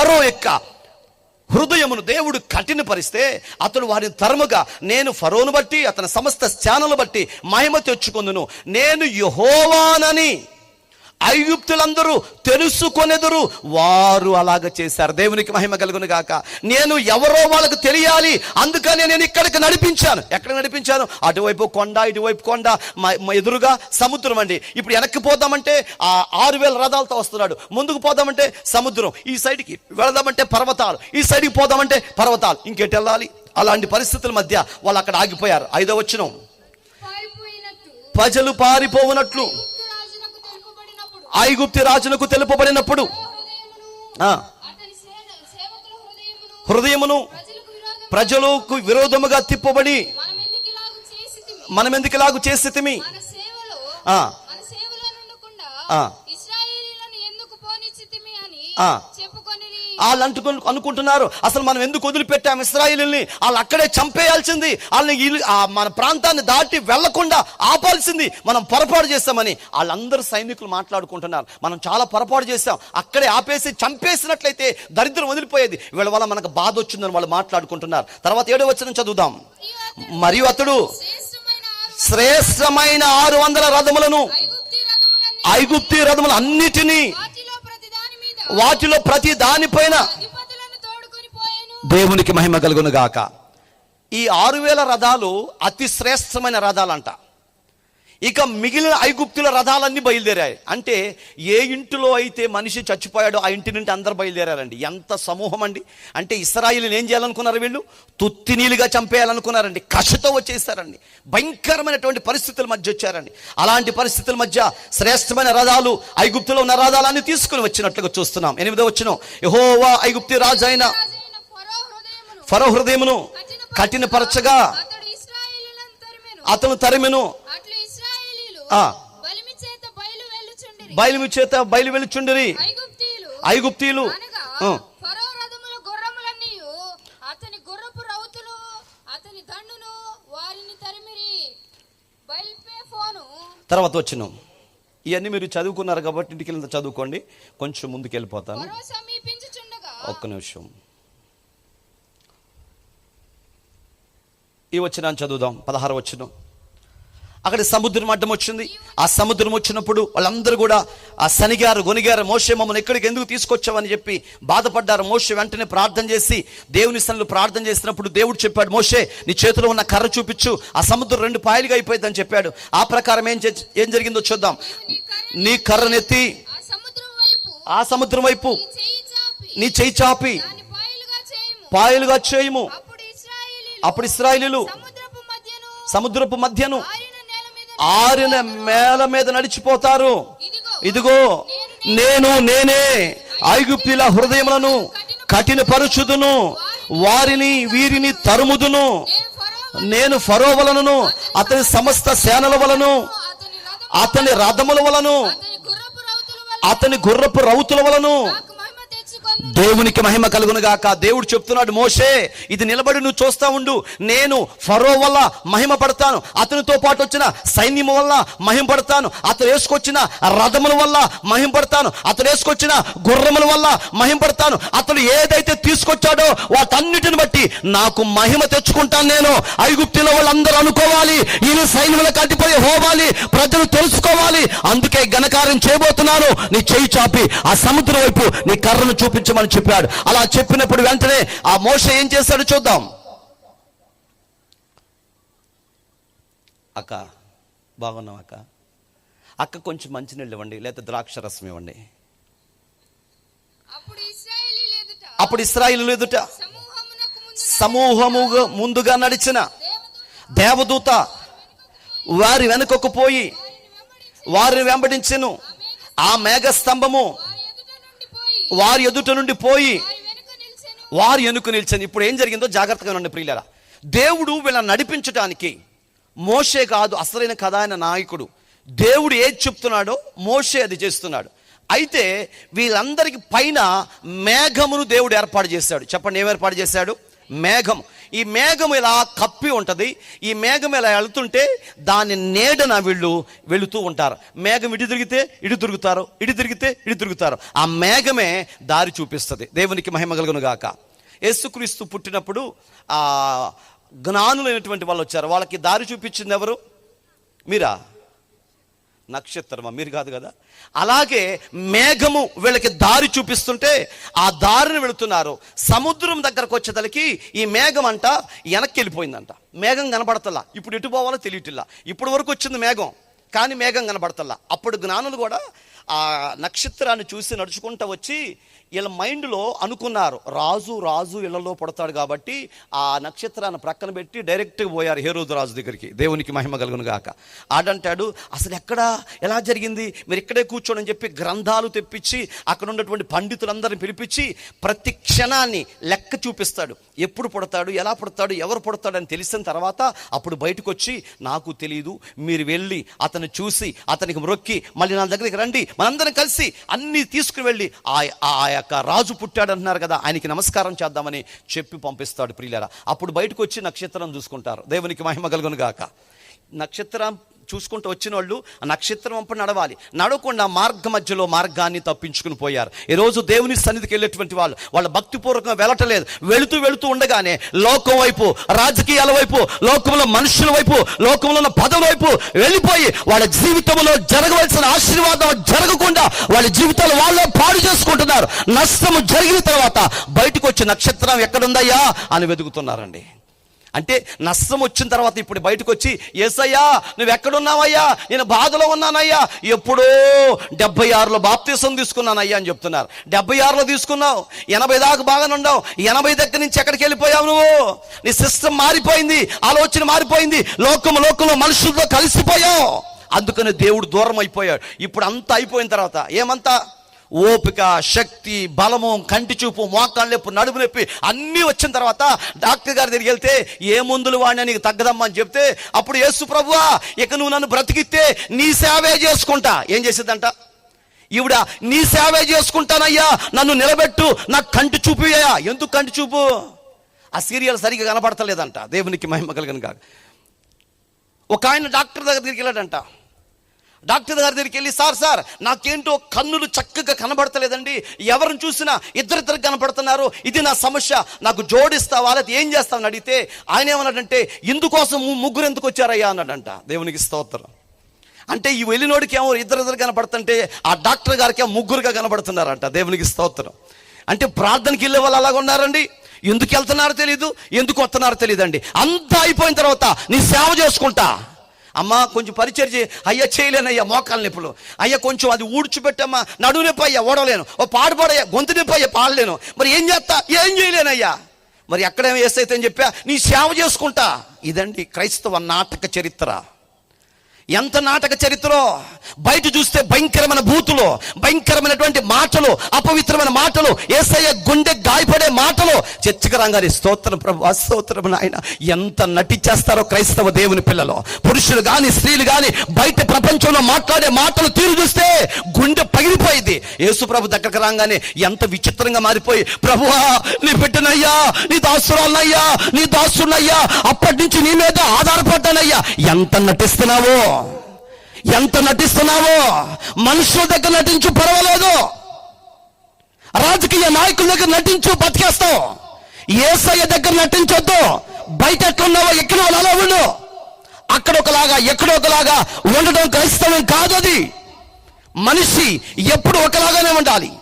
ఫరో యొక్క హృదయమును దేవుడు కఠినపరిస్తే అతడు వారిని తరముగా నేను ఫరోను బట్టి అతని సమస్త స్థానాలు బట్టి మహిమ తెచ్చుకుందును. నేను యహోవానని. ఐగుప్తులందరూ తెలుసుకొనెదురు. వారు అలాగ చేశారు. దేవునికి మహిమ కలుగును గాక. నేను ఎవరో వాళ్ళకు తెలియాలి. అందుకని నేను ఇక్కడికి నడిపించాను. ఎక్కడ నడిపించాను? అటువైపు కొండ ఇటువైపు కొండ. ఎదురుగా సముద్రం అండి. ఇప్పుడు వెనక్కి పోదామంటే ఆ ఆరు వేల రథాలతో వస్తున్నాడు. ముందుకు పోదామంటే సముద్రం. ఈ సైడ్కి వెళదామంటే పర్వతాలు. ఈ సైడ్కి పోదామంటే పర్వతాలు. ఇంకెటు వెళ్ళాలి? అలాంటి పరిస్థితుల మధ్య వాళ్ళు అక్కడ ఆగిపోయారు. ఐదో వచ్చిన ప్రజలు పారిపోవునట్లు. ఐగుప్తు రాజునకు తెలుపబడినప్పుడు. హృదయమును ప్రజలకు విరోధముగా తిప్పబడి మనం ఎందుకు ఇలాగ సేవలో ఆ. వాళ్ళు అంటుకు అనుకుంటున్నారు. అసలు మనం ఎందుకు వదిలిపెట్టాం ఇస్రాయిల్ని వాళ్ళు అక్కడే చంపేయాల్సింది. వాళ్ళని ఆ మన ప్రాంతాన్ని దాటి వెళ్ళకుండా ఆపాల్సింది మనం పొరపాటు చేస్తామని వాళ్ళందరూ సైనికులు మాట్లాడుకుంటున్నారు. మనం చాలా పొరపాటు చేస్తాం అక్కడే ఆపేసి చంపేసినట్లయితే దరిద్రం వదిలిపోయేది. వీళ్ళ వల్ల మనకు బాధ వచ్చిందని వాళ్ళు మాట్లాడుకుంటున్నారు. తర్వాత ఏడో వచ్చిన చదువుదాం. మరియు అతడు శ్రేష్టమైన ఆరు వందల రథములను ఐగుప్తి రథములు అన్నిటినీ వాటిలో ప్రతి దానిపైన దేవునికి మహిమ కలుగును గాక. ఈ ఆరు వేల రథాలు అతి శ్రేష్టమైన రథాలంట. ఇక మిగిలిన ఐగుప్తుల రథాలన్నీ బయలుదేరాయి. అంటే ఏ ఇంటిలో అయితే మనిషి చచ్చిపోయాడో ఆ ఇంటి నుండి అందరు బయలుదేరారండి. ఎంత సమూహం అండి. అంటే ఇస్రాయిలీలు ఏం చేయాలనుకున్నారు వీళ్ళు? తుత్తినీలుగా చంపేయాలనుకున్నారండి. కషతో వచ్చేసారండి. భయంకరమైనటువంటి పరిస్థితుల మధ్య వచ్చారండి. అలాంటి పరిస్థితుల మధ్య శ్రేష్టమైన రథాలు ఐగుప్తులో ఉన్న రథాలన్నీ తీసుకుని వచ్చినట్లుగా చూస్తున్నాం. ఎనిమిదో వచ్చిన యహోవా ఐగుప్తి రాజు అయిన రాజైన ఫరో హృదయమును కఠినపరచగా అతను తరిమెను అట్లు ఇశ్రాయేలీయులు ఆ. బలిమి చేత బయలు చేత బయలు బయల్పే ఫోను తర్వాత వచ్చిన. ఇవన్నీ మీరు చదువుకున్నారు కాబట్టి ఇంటికి వెళ్ళిన చదువుకోండి. కొంచెం ముందుకు వెళ్ళిపోతాను ఒక్క నిమిషం. ఈ వచ్చిన చదువుదాం. పదహారు వచ్చిన అక్కడ సముద్రం అడ్డం వచ్చింది. ఆ సముద్రం వచ్చినప్పుడు వాళ్ళందరూ కూడా ఆ శనిగారు గొనిగారు మోసే మమ్మల్ని ఎక్కడికి ఎందుకు తీసుకొచ్చావని చెప్పి బాధపడ్డారు. మోసే వెంటనే ప్రార్థన చేసి దేవుని సన్నిలో ప్రార్థన చేసినప్పుడు దేవుడు చెప్పాడు మోసే నీ చేతిలో ఉన్న కర్ర చూపించు. ఆ సముద్రం రెండు పాయలుగా అయిపోయిందని చెప్పాడు. ఆ ప్రకారం ఏం చే- ఏం జరిగిందో చూద్దాం. నీ కర్రనెత్తి ఆ సముద్రం వైపు ఆ సముద్రం వైపు నీ చేయి చాపి. పాయలుగా చేయము. అప్పుడు మధ్యను సముద్రపు మధ్యను ఆరిన మేల మీద నడిచిపోతారు. ఇదిగో నేను నేనే ఐగుప్తుల హృదయములను కఠినపరుచుదును వారిని వీరిని తరుముదును. నేను ఫరో నేను ఫరో వలనను అతని సమస్త సేనల వలను అతని రథము అతని రథముల వలను అతని గుర్రపు రౌతుల వలను దేవునికి మహిమ కలుగునుగాక దేవుడు చెప్తున్నాడు మోషే ఇది నిలబడి నువ్వు చూస్తా ఉండు. నేను ఫరో వల్ల మహిమ పడతాను. అతనితో పాటు వచ్చిన సైన్యం వల్ల మహిమ పడతాను. అతను వేసుకొచ్చిన రథముల వల్ల మహిమ పడతాను. అతను వేసుకొచ్చిన గుర్రముల వల్ల మహిమ పడతాను. అతను ఏదైతే తీసుకొచ్చాడో వాటన్నిటిని బట్టి నాకు మహిమ తెచ్చుకుంటాను నేను. ఐగుప్తిలో వాళ్ళందరూ అనుకోవాలి. ఈయన సైన్యములకు కట్టిపోయి హోవాలి ప్రజలు తెలుసుకోవాలి. అందుకే ఘనకార్యం చేయబోతున్నాను. నీ చేయి చాపి ఆ సముద్రం వైపు నీ కర్రను చూపించమని చెప్పాడు. అలా చెప్పినప్పుడు వెంటనే ఆ మోస ఏం చేశాడో చూద్దాం. అక్క బాగున్నాం అక్క? అక్క కొంచెం మంచినీళ్ళు ఇవ్వండి లేదా ద్రాక్ష రసం ఇవ్వండి. అప్పుడు ఇస్రాయిలు ఎదుట సమూహముగా ముందుగా నడిచిన దేవదూత వారి వెనుకకు పోయి వారిని వెంబడించెను. ఆ మేఘ స్తంభము వారి ఎదుట నుండి పోయి వారి నిలిచెను. ఎనుక నిలిచింది ఇప్పుడు ఏం జరిగిందో జాగ్రత్తగా ఉండండి ప్రియులరా. దేవుడు వీళ్ళని నడిపించటానికి మోషే కాదు అసలైన కథ ఆయన నాయకుడు. దేవుడు ఏది చెప్తున్నాడో మోషే అది చేస్తున్నాడు. అయితే వీళ్ళందరికి పైన మేఘమును దేవుడు ఏర్పాటు చేశాడు. చెప్పండి ఏం ఏర్పాటు చేశాడు? మేఘం. ఈ మేఘం ఇలా కప్పి ఉంటుంది. ఈ మేఘం ఇలా వెళుతుంటే దాని నీడన వీళ్ళు వెళుతూ ఉంటారు. మేఘం ఇటు తిరిగితే ఇటు తిరుగుతారు. ఇటు తిరిగితే ఇటు తిరుగుతారు. ఆ మేఘమే దారి చూపిస్తుంది. దేవునికి మహిమ కలుగును గాక. యేసుక్రీస్తు పుట్టినప్పుడు ఆ జ్ఞానులైనటువంటి వాళ్ళు వచ్చారు. వాళ్ళకి దారి చూపించింది ఎవరు? మీరా? నక్షత్రమా? మీరు కాదు కదా? అలాగే మేఘము వీళ్ళకి దారి చూపిస్తుంటే ఆ దారిని వెళుతున్నారు. సముద్రం దగ్గరకు వచ్చేతలకి ఈ మేఘం అంట వెనక్కి వెళ్ళిపోయిందంట. మేఘం కనబడతలా. ఇప్పుడు ఎటు పోవాలో తెలియటిల్లా ఇప్పుడు వరకు వచ్చింది మేఘం కానీ మేఘం కనబడతల్లా అప్పుడు జ్ఞానులు కూడా ఆ నక్షత్రాన్ని చూసి నడుచుకుంటూ వచ్చి వీళ్ళ మైండ్లో అనుకున్నారు. రాజు రాజు ఇళ్ళలో పడతాడు కాబట్టి ఆ నక్షత్రాన్ని ప్రక్కన పెట్టి డైరెక్ట్గా పోయారు హేరోజు రాజు దగ్గరికి. దేవునికి మహిమ కలుగును గాక. ఆడంటాడు అసలు ఎక్కడ? ఎలా జరిగింది? మీరు ఇక్కడే కూర్చోడని చెప్పి గ్రంథాలు తెప్పించి అక్కడ ఉన్నటువంటి పండితులందరిని పిలిపించి ప్రతి క్షణాన్ని లెక్క చూపిస్తాడు. ఎప్పుడు పుడతాడు ఎలా పుడతాడు ఎవరు పుడతాడు అని తెలిసిన తర్వాత అప్పుడు బయటకు వచ్చి నాకు తెలియదు మీరు వెళ్ళి అతను చూసి అతనికి మ్రొక్కి మళ్ళీ నా దగ్గరికి రండి మనందరం కలిసి అన్నీ తీసుకుని వెళ్ళి ఆ ఆ యొక్క రాజు పుట్టాడు అంటున్నారు కదా ఆయనకి నమస్కారం చేద్దామని చెప్పి పంపిస్తాడు ప్రియులరా. అప్పుడు బయటకు వచ్చి నక్షత్రం చూసుకుంటారు. దేవునికి మహిమ కలుగును గాక. నక్షత్రం చూసుకుంటూ వచ్చిన వాళ్ళు ఆ నక్షత్రం వంపు నడవాలి. నడవకుండా మార్గ మధ్యలో మార్గాన్ని తప్పించుకుని పోయారు. ఈరోజు దేవుని సన్నిధికి వెళ్ళేటువంటి వాళ్ళు వాళ్ళ భక్తిపూర్వకంగా వెళ్ళటలేదు. వెళుతూ వెళుతూ ఉండగానే లోకం వైపు రాజకీయాల వైపు లోకంలో మనుషుల వైపు లోకంలో ఉన్న పదవుల వైపు వెళ్ళిపోయి వాళ్ళ జీవితంలో జరగవలసిన ఆశీర్వాదం జరగకుండా వాళ్ళ జీవితాలు వాళ్ళే పాడు చేసుకుంటున్నారు. నష్టము జరిగిన తర్వాత బయటకు వచ్చి నక్షత్రం ఎక్కడుందయ్యా అని వెతుకుతున్నారండి. అంటే నష్టం వచ్చిన తర్వాత ఇప్పుడు బయటకు వచ్చి ఏసయ్యా నువ్వు ఎక్కడున్నావయ్యా నేను బాధలో ఉన్నానయ్యా. ఎప్పుడో డెబ్బై ఆరులో బాప్తీసం తీసుకున్నానయ్యా అని చెప్తున్నారు. డెబ్బై ఆరులో తీసుకున్నావు. ఎనభై దాకా బాగానే ఉన్నావు ఎనభై దగ్గర నుంచి ఎక్కడికి వెళ్ళిపోయావు నువ్వు? నీ సిస్టమ్ మారిపోయింది. ఆలోచన మారిపోయింది. లోకం లోకంలో మనుషులతో కలిసిపోయావు. అందుకని దేవుడు దూరం అయిపోయాడు. ఇప్పుడు అంతా అయిపోయిన తర్వాత ఏమంతా? ఓపిక శక్తి బలము కంటి చూపు మోకాళ్ళ నొప్పి నడుము నొప్పి అన్నీ వచ్చిన తర్వాత డాక్టర్ గారి దగ్గరికి వెళ్తే ఏ మందులు వాడినా నీకు తగ్గదమ్మా అని చెప్తే అప్పుడు యేసు ప్రభువా ఇక నువ్వు నన్ను బ్రతికిస్తే నీ సేవే చేసుకుంటా ఏం చేసేదంట ఈవిడ నీ సేవే చేసుకుంటానయ్యా నన్ను నిలబెట్టు నాకు కంటి చూపియ్యా ఎందుకు కంటి చూపు? ఆ సీరియల్ సరిగ్గా కనపడతలేదంట దేవునికి మహిమ కలిగిన కాక ఒక ఆయన డాక్టర్ దగ్గరికి వెళ్ళాడంట డాక్టర్ గారి దగ్గరికి వెళ్ళి సార్ సార్ నాకేంటో కన్నులు చక్కగా కనబడతలేదండి. ఎవరిని చూసినా ఇద్దరిద్దరు కనబడుతున్నారు ఇది నా సమస్య. నాకు జోడిస్తావా? లేదా ఏం చేస్తావని అడిగితే ఆయన ఏమన్నాడంటే ఇందుకోసం ముగ్గురు ఎందుకు వచ్చారయ్యా? అన్నాడంట. దేవునికి స్తోత్రం. అంటే ఈ వెళ్ళినోడికి ఏమో ఇద్దరిద్దరు కనపడుతుంటే ఆ డాక్టర్ గారికి ముగ్గురుగా కనబడుతున్నారంట. దేవునికి స్తోత్రం. అంటే ప్రార్థనకి వెళ్ళే వాళ్ళు అలాగ ఉన్నారండి. ఎందుకు వెళ్తున్నారో తెలియదు ఎందుకు వస్తున్నారో తెలియదండి అంతా అయిపోయిన తర్వాత నీ సేవ చేసుకుంటా. అమ్మా కొంచెం పరిచయం చేయి. అయ్యా చేయలేనయ్యా మోకాలు నొప్పులు. అయ్యా కొంచెం అది ఊడ్చిపెట్టమ్మా. నడువు నొప్పి అయ్యా ఓడలేను. ఓ పాడుపాడయ్యా గొంతు నొప్పి అయ్యా పాడలేను. మరి ఏం చేస్తా? ఏం చేయలేనయ్యా? మరి ఎక్కడేమో వేస్తైతే అని చెప్పా? నీ సేవ చేసుకుంటా. ఇదండి క్రైస్తవ నాటక చరిత్ర. ఎంత నాటక చరిత్రో బయట చూస్తే భయంకరమైన భూతులు భయంకరమైనటువంటి మాటలు అపవిత్రమైన మాటలు ఏసయ్య గుండె గాయపడే మాటలు. చర్చకరంగారి స్తోత్రం ప్రభు అస్తోత్రం నాయన. ఎంత నటించేస్తారో క్రైస్తవ దేవుని పిల్లలు. పురుషులు గాని స్త్రీలు గాని బయట ప్రపంచంలో మాట్లాడే మాటలు తీరు చూస్తే గుండె పగిలిపోయింది. యేసు ప్రభు దగ్గరకు రాగానే ఎంత విచిత్రంగా మారిపోయి ప్రభువా నీ పెట్టినయ్యా నీ దాసురాలయ్యా నీ దాసునయ్యా అప్పటి నుంచి నీ మీద ఆధారపడ్డానయ్యా. ఎంత నటిస్తున్నావో! ఎంత నటిస్తున్నావో? మనుషుల దగ్గర నటించు పర్వాలేదు. రాజకీయ నాయకుల దగ్గర నటించు బతికేస్తావు. ఏసయ్య దగ్గర నటించొద్దు. బయట ఎట్లున్నావో ఎక్కడ అలా ఉండు. అక్కడ ఒకలాగా ఎక్కడ ఒకలాగా ఉండడం క్రైస్తవం కాదు అది. మనిషి ఎప్పుడు ఒకలాగానే ఉండాలి.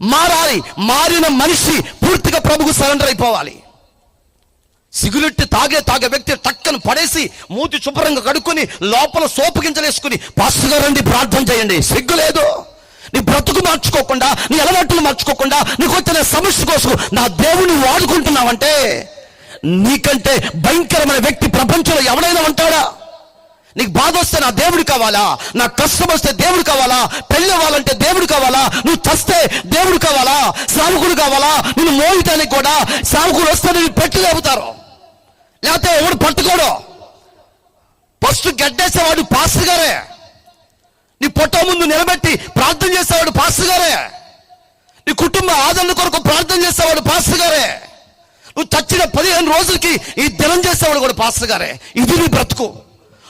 మారాలి మారిన మనిషి పూర్తిగా ప్రభుకు సరెండర్ అయిపోవాలి. సిగరెట్ తాగే తాగే వ్యక్తి టక్కను పడేసి మూతి శుభ్రంగా కడుక్కొని లోపల సోపు గింజలేసుకుని పాస్టర్ గారండి ప్రార్థన చేయండి. సిగ్గు లేదు. నీ బ్రతుకు మార్చుకోకుండా నీ అలవాట్లు మార్చుకోకుండా నీకు వచ్చిన సమస్య కోసం నా దేవుని వాడుకుంటున్నావంటే నీకంటే భయంకరమైన వ్యక్తి ప్రపంచంలో ఎవడైనా ఉంటాడా? నీకు బాధ వస్తే నా దేవుడు కావాలా? నా కష్టం వస్తే దేవుడు కావాలా? పెళ్ళి అవ్వాలంటే దేవుడు కావాలా? నువ్వు చస్తే దేవుడు కావాలా? సావుకుడు కావాలా? నేను మోయటానికి కూడా సావుకుడు వస్తే నేను పెట్టి లేపుతారు లేకపోతే ఎవడు పట్టుకోడు? ఫస్ట్ గడ్డేసేవాడు పాస్టర్ గారే. నీ పొట్ట ముందు నిలబెట్టి ప్రార్థన చేసేవాడు పాస్టర్ గారే. నీ కుటుంబ ఆదరణ కొరకు ప్రార్థన చేసేవాడు పాస్టర్ గారే. నువ్వు చచ్చిన పదిహేను రోజులకి ఈ దినం చేసేవాడు కూడా పాస్టర్ గారే. ఇది నీ బ్రతుకు.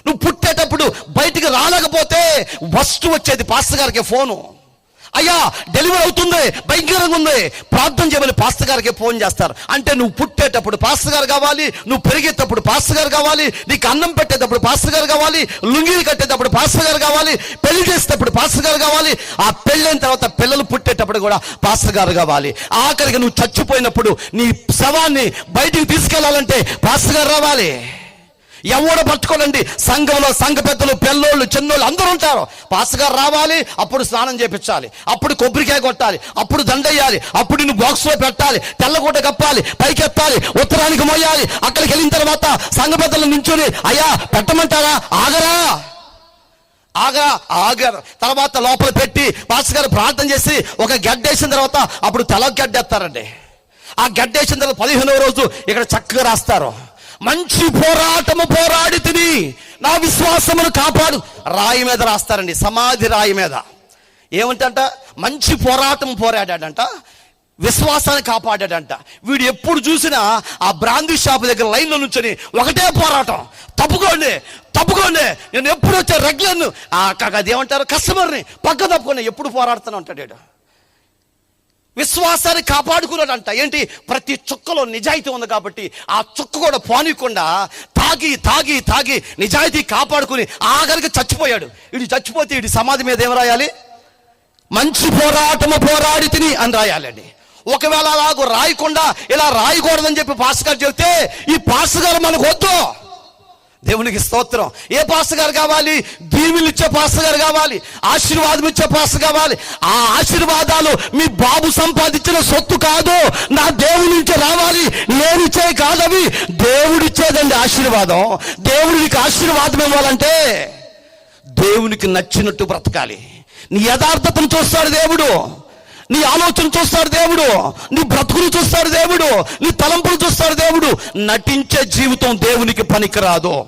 నువ్వు పుట్టేటప్పుడు బయటికి రాలేకపోతే ఫస్ట్ వచ్చేది పాస్టర్ గారికి ఫోను. అయ్యా డెలివరీ అవుతుంది భయంకరంగా ఉంది. ప్రార్థన చేయమని పాస్టర్ గారికి ఫోన్ చేస్తారు. అంటే నువ్వు పుట్టేటప్పుడు పాస్టర్ గారు కావాలి నువ్వు పెరిగేటప్పుడు పాస్టర్ గారు కావాలి నీకు అన్నం పెట్టేటప్పుడు పాస్టర్ గారు కావాలి లుంగీలు కట్టేటప్పుడు పాస్టర్ గారు కావాలి పెళ్ళి చేసేటప్పుడు పాస్టర్ గారు కావాలి ఆ పెళ్ళైన తర్వాత పిల్లలు పుట్టేటప్పుడు కూడా పాస్టర్ గారు కావాలి. ఆఖరికి నువ్వు చచ్చిపోయినప్పుడు నీ శవాన్ని బయటికి తీసుకెళ్ళాలంటే పాస్టర్ గారు రావాలి. ఎవడో పట్టుకోనండి? సంఘంలో సంఘ పెద్దలు పెళ్ళోళ్ళు చిన్నోళ్ళు అందరూ ఉంటారు. పాసగారు రావాలి అప్పుడు స్నానం చేపించాలి. అప్పుడు కొబ్బరికాయ కొట్టాలి. అప్పుడు దండయ్యాలి అప్పుడు నువ్వు బాక్స్లో పెట్టాలి. తెల్లగూట కప్పాలి. పైకెత్తాలి. ఉత్తరానికి మోయాలి. అక్కడికి వెళ్ళిన తర్వాత సంఘ పెద్దలు నించుని అయ్యా పెట్టమంటారా? ఆగరా? ఆగా ఆగారు. తర్వాత లోపల పెట్టి పాస్టర్ గారు ప్రార్థన చేసి ఒక గడ్డేసిన తర్వాత అప్పుడు తల గడ్డెత్తారండి ఆ గడ్డ వేసిన తర్వాత పదిహేనవ రోజు ఇక్కడ చక్కగా రాస్తారు. మంచి పోరాటము పోరాడి తిని నా విశ్వాసమును కాపాడు. రాయి మీద రాస్తారండి సమాధి రాయి మీద. ఏమంటంట? మంచి పోరాటం పోరాడాడంట విశ్వాసాన్ని కాపాడాడంట. వీడు ఎప్పుడు చూసినా ఆ బ్రాందీ షాప్ దగ్గర లైన్లో నుంచొని ఒకటే పోరాటం. తప్పుకోండి తప్పుకోండి. నేను ఎప్పుడు వచ్చా రెగ్యులర్ అది ఏమంటారు? కస్టమర్ని పక్క తప్పుకోండి. ఎప్పుడు పోరాడుతూనే ఉంటాడు విశ్వాసాన్ని కాపాడుకున్నాడంట. ఏంటి? ప్రతి చుక్కలో నిజాయితీ ఉంది కాబట్టి ఆ చుక్క కూడా పానికుండా తాగి తాగి తాగి నిజాయితీ కాపాడుకుని ఆఖరికి చచ్చిపోయాడు. వీడు చచ్చిపోతే వీడి సమాధి మీద ఏం రాయాలి? మంచి పోరాటము పోరాడి తిని అని రాయాలండి. ఒకవేళ అలాగూ రాయకుండా ఇలా రాయకూడదని చెప్పి పాస్టర్ గారు చెబితే ఈ పాస్టర్ గారు మనకు వద్దు. దేవునికి స్తోత్రం. ఏ పాస్టర్ గారు కావాలి? దీవులు ఇచ్చే పాస్టర్ గారు కావాలి? ఆశీర్వాదం ఇచ్చే పాస్టర్ కావాలి? ఆ ఆశీర్వాదాలు మీ బాబు సంపాదించిన సొత్తు కాదు. నా దేవుడి నుంచి రావాలి. నేనిచ్చే కాదవి. దేవుడిచ్చేదండి ఆశీర్వాదం. దేవుడికి ఆశీర్వాదం ఇవ్వాలంటే దేవునికి నచ్చినట్టు బ్రతకాలి. నీ యథార్థతను చూస్తాడు దేవుడు. నీ ఆలోచన చూస్తాడు దేవుడు. నీ బ్రతుకులు చూస్తాడు దేవుడు. నీ తలంపులు చూస్తాడు దేవుడు. నటించే జీవితం దేవునికి పనికిరాదు.